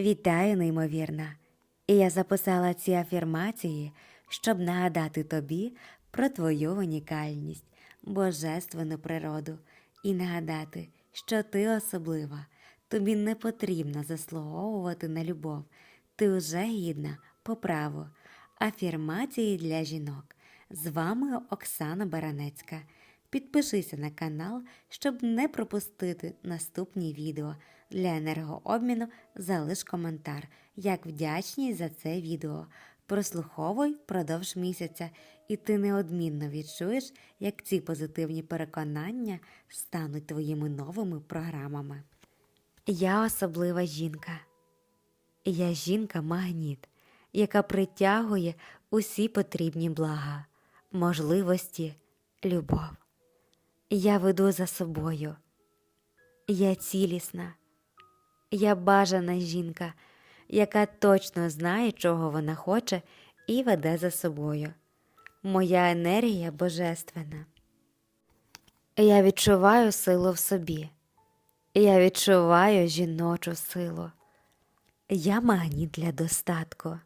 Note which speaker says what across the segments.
Speaker 1: Вітаю, неймовірна! І я записала ці афірмації, щоб нагадати тобі про твою унікальність, божественну природу і нагадати, що ти особлива, тобі не потрібно заслуговувати на любов, ти вже гідна по праву. Афірмації для жінок. З вами Оксана Баранецька. Підпишися на канал, щоб не пропустити наступні відео. Для енергообміну залиш коментар, як вдячність за це відео. Прослуховуй впродовж місяця, і ти неодмінно відчуєш, як ці позитивні переконання стануть твоїми новими програмами. Я особлива жінка. Я жінка-магніт, яка притягує усі потрібні блага, можливості, любов. Я веду за собою. Я цілісна, я бажана жінка, яка точно знає, чого вона хоче, і веде за собою. Моя енергія божественна. Я відчуваю силу в собі. Я відчуваю жіночу силу. Я магніт для достатку.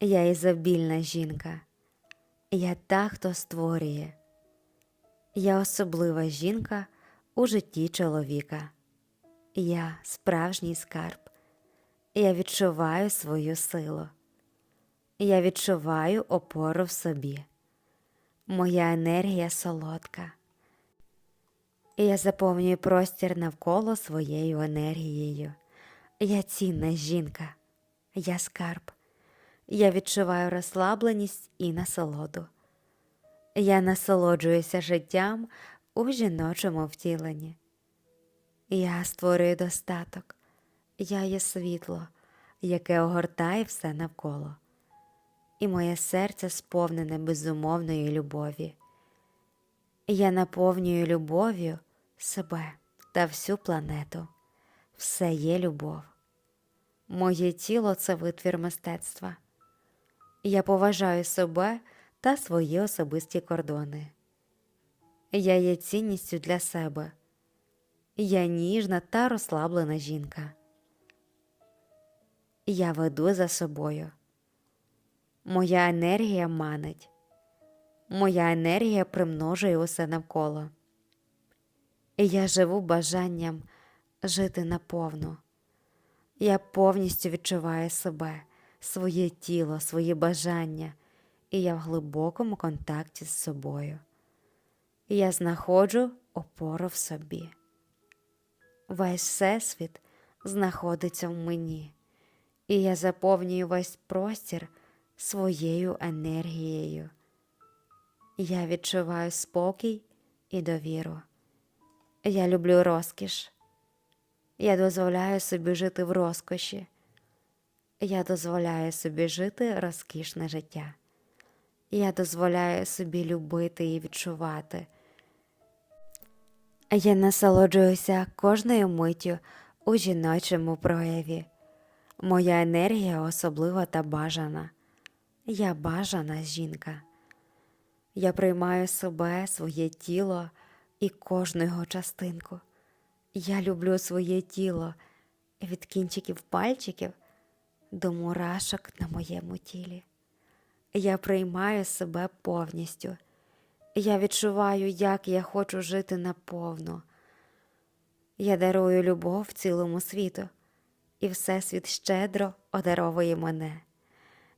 Speaker 1: Я ізобільна жінка. Я та, хто створює. Я особлива жінка у житті чоловіка. Я справжній скарб. Я відчуваю свою силу. Я відчуваю опору в собі. Моя енергія солодка. Я заповнюю простір навколо своєю енергією. Я цінна жінка, я скарб. Я відчуваю розслабленість і насолоду. Я насолоджуюся життям у жіночому втіленні. Я створюю достаток, я є світло, яке огортає все навколо, і моє серце сповнене безумовної любові. Я наповнюю любов'ю себе та всю планету. Все є любов. Моє тіло це витвір мистецтва. Я поважаю себе та свої особисті кордони. Я є цінністю для себе. Я ніжна та розслаблена жінка. Я веду за собою. Моя енергія манить. Моя енергія примножує усе навколо. Я живу бажанням жити наповну. Я повністю відчуваю себе, своє тіло, свої бажання, і я в глибокому контакті з собою. Я знаходжу опору в собі. Весь всесвіт знаходиться в мені, і я заповнюю весь простір своєю енергією. Я відчуваю спокій і довіру. Я люблю розкіш. Я дозволяю собі жити в розкоші. Я дозволяю собі жити розкішне життя. Я дозволяю собі любити і відчувати. Я насолоджуюся кожною миттю у жіночому прояві. Моя енергія особлива та бажана. Я бажана жінка. Я приймаю себе, своє тіло і кожну його частинку. Я люблю своє тіло від кінчиків пальчиків до мурашок на моєму тілі. Я приймаю себе повністю. Я відчуваю, як я хочу жити наповно. Я дарую любов цілому світу, і Всесвіт щедро одаровує мене.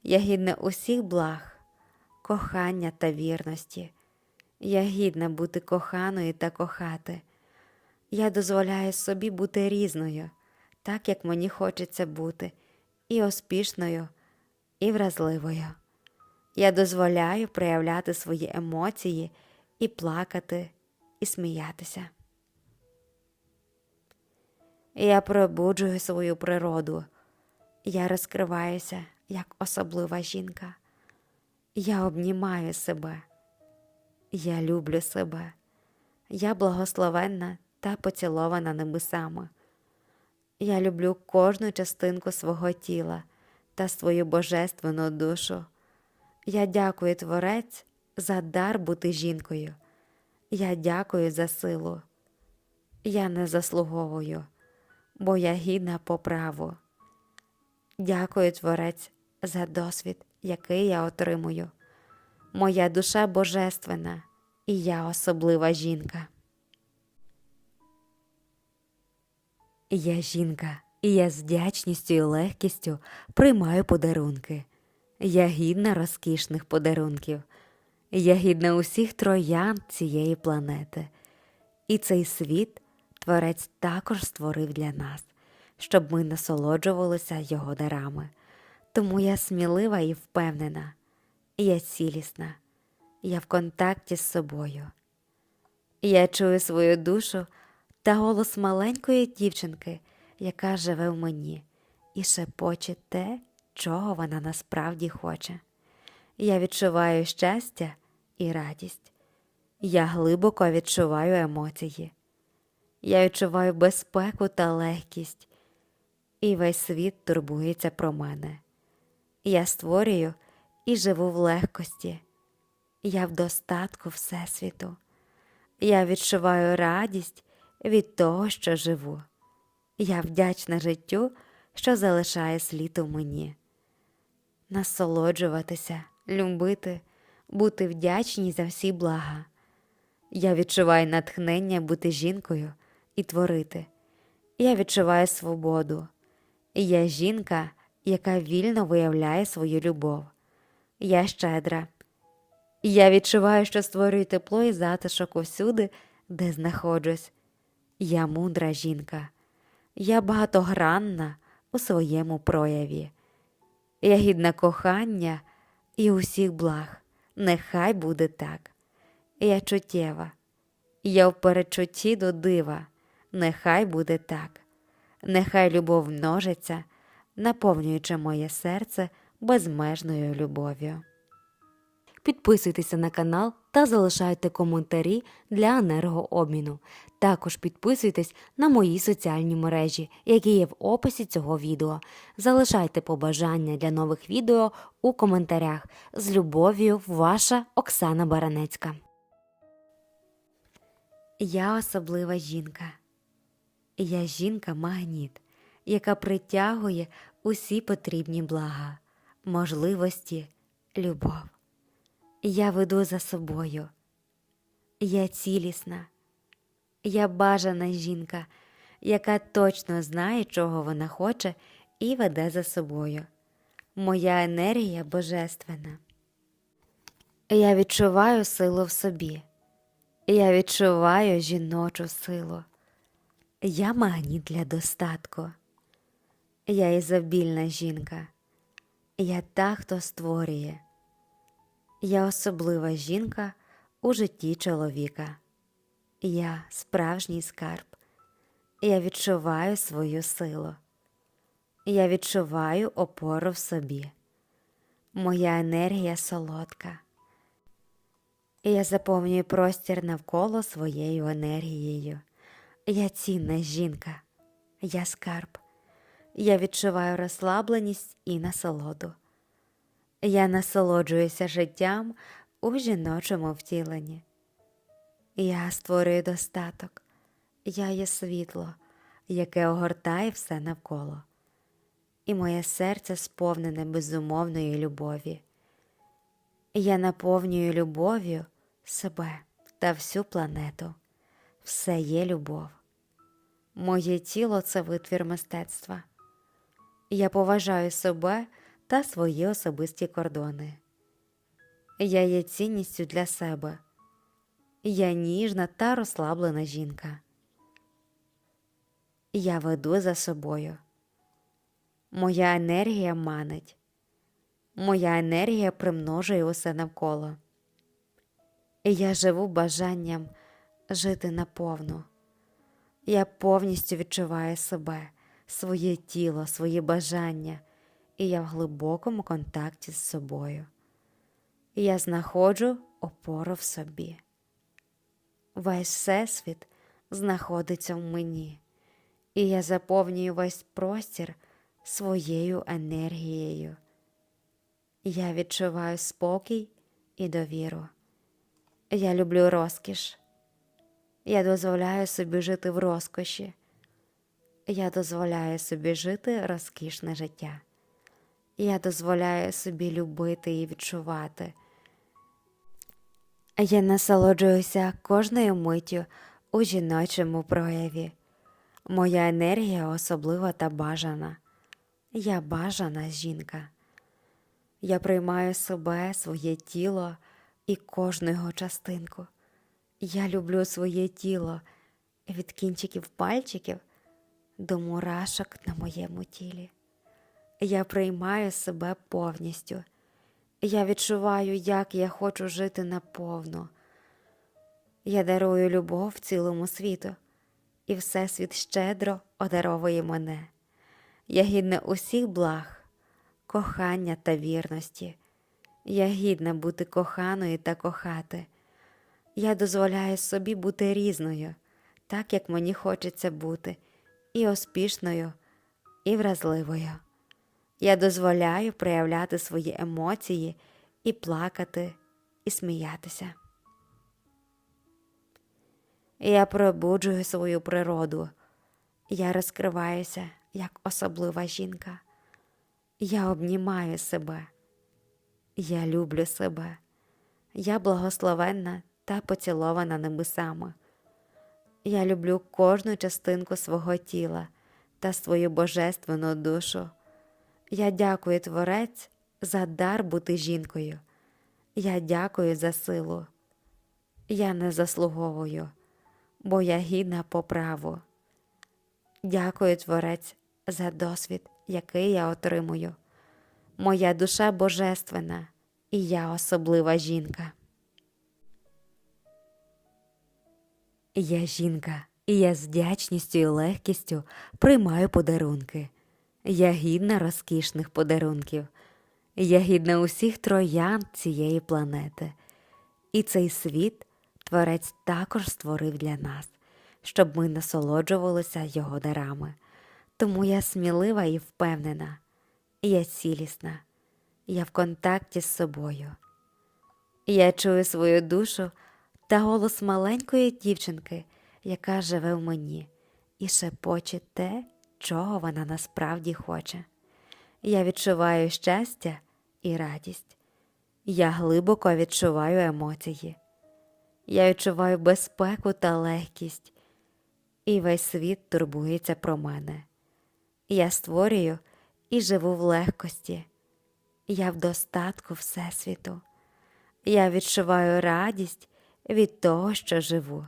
Speaker 1: Я гідна усіх благ, кохання та вірності. Я гідна бути коханою та кохати. Я дозволяю собі бути різною, так як мені хочеться бути, і успішною, і вразливою. Я дозволяю проявляти свої емоції і плакати, і сміятися. Я пробуджую свою природу. Я розкриваюся як особлива жінка. Я обнімаю себе. Я люблю себе. Я благословенна та поцілована небесами. Я люблю кожну частинку свого тіла та свою божественну душу. Я дякую Творець за дар бути жінкою. Я дякую за силу. Я не заслуговую, бо я гідна по праву. Дякую, Творець, за досвід, який я отримую. Моя душа божественна, і я особлива жінка. Я жінка, і я з вдячністю і легкістю приймаю подарунки. Я гідна розкішних подарунків. Я гідна усіх троян цієї планети. І цей світ Творець також створив для нас, щоб ми насолоджувалися його дарами. Тому я смілива і впевнена, я цілісна, я в контакті з собою. Я чую свою душу та голос маленької дівчинки, яка живе в мені, і шепоче те, чого вона насправді хоче. Я відчуваю щастя і радість. Я глибоко відчуваю емоції. Я відчуваю безпеку та легкість, і весь світ турбується про мене. Я створюю і живу в легкості. Я в достатку Всесвіту. Я відчуваю радість від того, що живу. Я вдячна життю, що залишає слід у мені. Насолоджуватися, любити, бути вдячній за всі блага. Я відчуваю натхнення бути жінкою і творити. Я відчуваю свободу. Я жінка, яка вільно виявляє свою любов. Я щедра. Я відчуваю, що створюю тепло і затишок усюди, де знаходжусь. Я мудра жінка. Я багатогранна у своєму прояві. Я гідна кохання і усіх благ. Нехай буде так. Я чуттєва. Я в перечутті до дива. Нехай буде так. Нехай любов множиться, наповнюючи моє серце безмежною любов'ю. Підписуйтеся на канал та залишайте коментарі для енергообміну. Також підписуйтесь на мої соціальні мережі, які є в описі цього відео. Залишайте побажання для нових відео у коментарях. З любов'ю, ваша Оксана Баранецька. Я особлива жінка. Я жінка-магніт, яка притягує усі потрібні блага, можливості, любов. Я веду за собою. Я цілісна, я бажана жінка, яка точно знає, чого вона хоче, і веде за собою. Моя енергія божественна. Я відчуваю силу в собі. Я відчуваю жіночу силу. Я магніт для достатку. Я ізобільна жінка. Я та, хто створює. Я особлива жінка у житті чоловіка. Я справжній скарб. Я відчуваю свою силу. Я відчуваю опору в собі. Моя енергія солодка. Я заповнюю простір навколо своєю енергією. Я цінна жінка, я скарб. Я відчуваю розслабленість і насолоду. Я насолоджуюся життям у жіночому втіленні. Я створюю достаток, я є світло, яке огортає все навколо, і моє серце сповнене безумовної любові. Я наповнюю любов'ю себе та всю планету. Все є любов. Моє тіло це витвір мистецтва. Я поважаю себе та свої особисті кордони. Я є цінністю для себе. Я ніжна та розслаблена жінка. Я веду за собою. Моя енергія манить. Моя енергія примножує усе навколо. Я живу бажанням жити наповну. Я повністю відчуваю себе, своє тіло, свої бажання, і я в глибокому контакті з собою. Я знаходжу опору в собі. Весь всесвіт знаходиться в мені, і я заповнюю весь простір своєю енергією. Я відчуваю спокій і довіру. Я люблю розкіш. Я дозволяю собі жити в розкоші. Я дозволяю собі жити розкішне життя. Я дозволяю собі любити і відчувати. Я насолоджуюся кожною миттю у жіночому прояві. Моя енергія особлива та бажана. Я бажана жінка. Я приймаю себе, своє тіло і кожну його частинку. Я люблю своє тіло від кінчиків пальчиків до мурашок на моєму тілі. Я приймаю себе повністю. Я відчуваю, як я хочу жити наповно. Я дарую любов цілому світу, і Всесвіт щедро одаровує мене. Я гідна усіх благ, кохання та вірності. Я гідна бути коханою та кохати. Я дозволяю собі бути різною, так як мені хочеться бути, і успішною, і вразливою. Я дозволяю проявляти свої емоції і плакати, і сміятися. Я пробуджую свою природу. Я розкриваюся як особлива жінка. Я обнімаю себе. Я люблю себе. Я благословенна та поцілована небесами. Я люблю кожну частинку свого тіла та свою божественну душу. Я дякую Творець за дар бути жінкою. Я дякую за силу. Я не заслуговую, бо я гідна по праву. Дякую, Творець, за досвід, який я отримую. Моя душа божественна, і я особлива жінка. Я жінка, і я з вдячністю і легкістю приймаю подарунки. Я гідна розкішних подарунків. Я гідна усіх троян цієї планети. І цей світ Творець також створив для нас, щоб ми насолоджувалися його дарами. Тому я смілива і впевнена, я цілісна, я в контакті з собою. Я чую свою душу та голос маленької дівчинки, яка живе в мені, і шепоче те, чого вона насправді хоче. Я відчуваю щастя і радість. Я глибоко відчуваю емоції. Я відчуваю безпеку та легкість, і весь світ турбується про мене. Я створюю і живу в легкості. Я в достатку Всесвіту. Я відчуваю радість від того, що живу.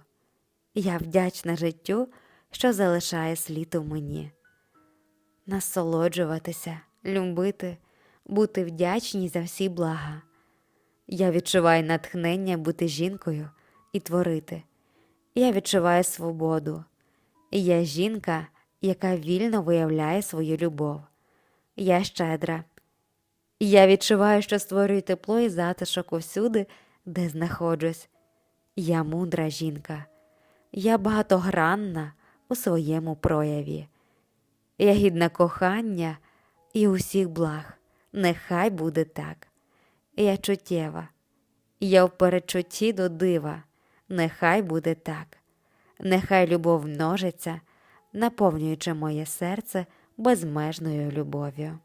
Speaker 1: Я вдячна життю, що залишає слід у мені. Насолоджуватися, любити, бути вдячній за всі блага. Я відчуваю натхнення бути жінкою і творити. Я відчуваю свободу. Я жінка, яка вільно виявляє свою любов. Я щедра. Я відчуваю, що створюю тепло і затишок усюди, де знаходжусь. Я мудра жінка, я багатогранна у своєму прояві. Я гідна кохання і усіх благ. Нехай буде так. Я чуттєва, я в перечутті до дива. Нехай буде так. Нехай любов множиться, наповнюючи моє серце безмежною любов'ю.